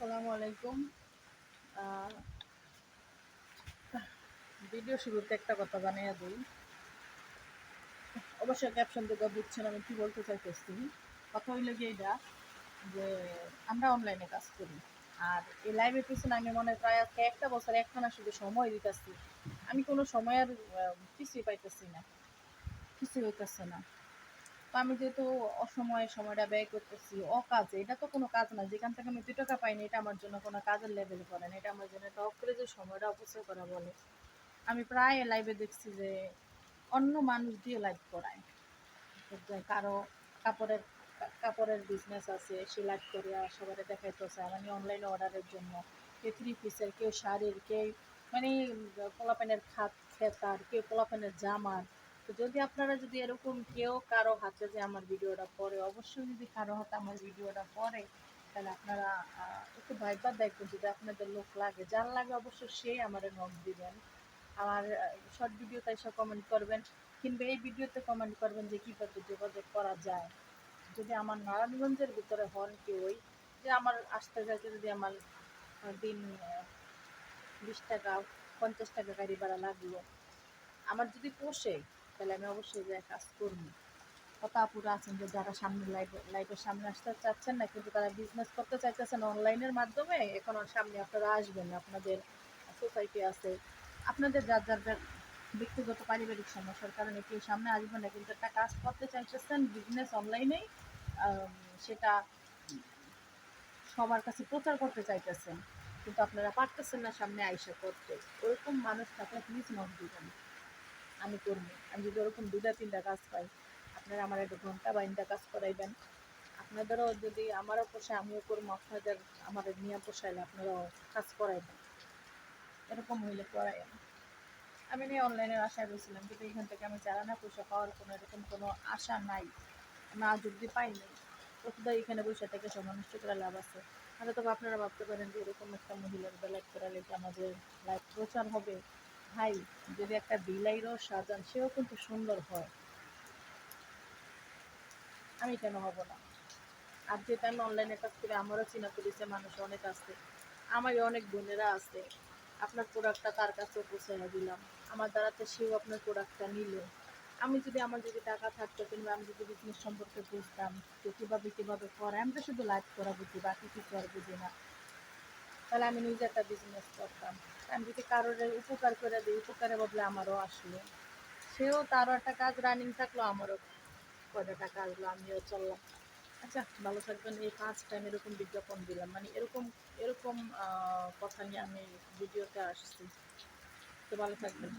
আসসালামু আলাইকুম। ভিডিও শুরুতে একটা কথা জানিয়ে দিই। অবশ্যই ক্যাপশন থেকে বুঝছেন আমি কি বলতে চাইতেছি। কথা হইল গিয়ে এটা যে আমরা অনলাইনে কাজ করি। আর এই লাইভের পিছনে আমি মনে প্রায় একটা বছর একখানা শুধু সময় দিতেছি। আমি কোনো সময় আর কিছুই পাইতেছি না। কিছুই হইতেছে না। তো আমি যেহেতু অসময়ে সময়টা ব্যয় করতেছি, অকাজে, এটা তো কোনো কাজ না। যেখান থেকে আমি দু টাকা পাইনি, এটা আমার জন্য কোনো কাজের লেভেল করে না। এটা আমার জন্য একটা অকরে যে সময়টা অপচয় করা বলে। আমি প্রায় লাইভে দেখছি যে অন্য মানুষ দিয়ে লাইভ করায়। কারও কাপড়ের কাপড়ের বিজনেস আছে, সে লাইভ করে সবাই দেখাইতেছে মানে অনলাইন অর্ডারের জন্য। কেউ থ্রি পিসের কেউ শাড়ির, কেউ মানে পোলাপেনের খাত খেতার, কেউ পোলাপেনের জামার। তো যদি আপনারা যদি এরকম কেউ কারও হাতে যে আমার ভিডিওটা পড়ে, অবশ্যই যদি কারও হাতে আমার ভিডিওটা পড়ে, তাহলে আপনারা একটু ভাইবার দেখবেন যদি আপনাদের লোক লাগে। যার লাগে অবশ্যই সেই আমার নক দিবেন। আমার শর্ট ভিডিওতে এসে কমেন্ট করবেন, কিংবা এই ভিডিওতে কমেন্ট করবেন যে কীভাবে যোগাযোগ করা যায়। যদি আমার নারায়ণগঞ্জের ভিতরে হন কেউই, যে আমার আসতে যাইতে যদি আমার দিন বিশ টাকা, পঞ্চাশ টাকা গাড়ি ভাড়া লাগল, আমার যদি পোষে তাহলে আমি অবশ্যই যে কাজ করব। কত আপুরা আছেন যে যারা সামনে লাইভ লাইভের সামনে আসতে চাচ্ছেন না, কিন্তু তারা বিজনেস করতে চাইতেছেন অনলাইনের মাধ্যমে, এখন সামনে আপনারা আসবেন আপনাদের সোসাইটি আছে। আপনাদের যার যার যার ব্যক্তিগত পারিবারিক সমস্যার কারণে কেউ সামনে আসবেন না, কিন্তু একটা কাজ করতে চাইতেছেন বিজনেস অনলাইনেই সেটা সবার কাছে প্রচার করতে চাইতেছেন, কিন্তু আপনারা পারতেছেন না সামনে আইসা করতে। ওরকম মানুষ থাকলে প্লিজ নক দিবেন। আমি করব। আমি যদি ওরকম দুটা তিনটা কাজ পাই, আপনারা আমার একটা ঘণ্টা বা ইনটা কাজ করাইবেন। আপনাদেরও যদি আমারও পোষায়, আমিও করব, আপনাদের আমাদের নিয়ে পোষাইলে আপনারাও কাজ করাইবেন। এরকম হইলে করাই আমি নিয়ে অনলাইনের আশায় রয়েছিলাম, কিন্তু এখান থেকে আমি চালানা পয়সা পাওয়ার কোনো এরকম কোনো আশা নাই, না যদি পাইনি তো এখানে বসে থেকে সময় নষ্ট করে লাভ আছে। তাহলে তো আপনারা ভাবতে পারেন যে এরকম একটা মহিলার বেলায় করালে আমাদের লাইফ প্রচার হবে? ভাই, যদি একটা বিলাইরও সাজান, সেও কিন্তু সুন্দর হয়। আমি কেন হব না? আর যেটা আমি অনলাইনে কাজ করি, আমারও চিনা পরিচয় মানুষ অনেক আছে। আমারই অনেক বোনেরা আছে। আপনার প্রোডাক্টটা তার কাছে পৌঁছে দিলাম। আমার দ্বারাতে সেও আপনার প্রোডাক্টটা নিল। আমি যদি আমার যদি টাকা থাকতো, কিংবা আমি যদি বিজনেস সম্পর্কে বুঝতাম যে কীভাবে কীভাবে করে আমি তো শুধু লাইভ করা বুঝি, বাকি কিছু আর বুঝি না। তাহলে আমি নিজে একটা বিজনেস করতাম। আমি যদি কারোর উপকার করে দিই উপকারের বদলে আমারও আসলো। সেও তারও একটা কাজ রানিং থাকল, আমারও কয়টা কাজ হলো, আমিও চললাম। আচ্ছা ভালো থাকবেন। এই ফার্স্ট টাইম এরকম বিজ্ঞাপন দিলাম। মানে এরকম এরকম কথা নিয়ে আমি ভিডিওতে আসছি। তো ভালো থাকবেন।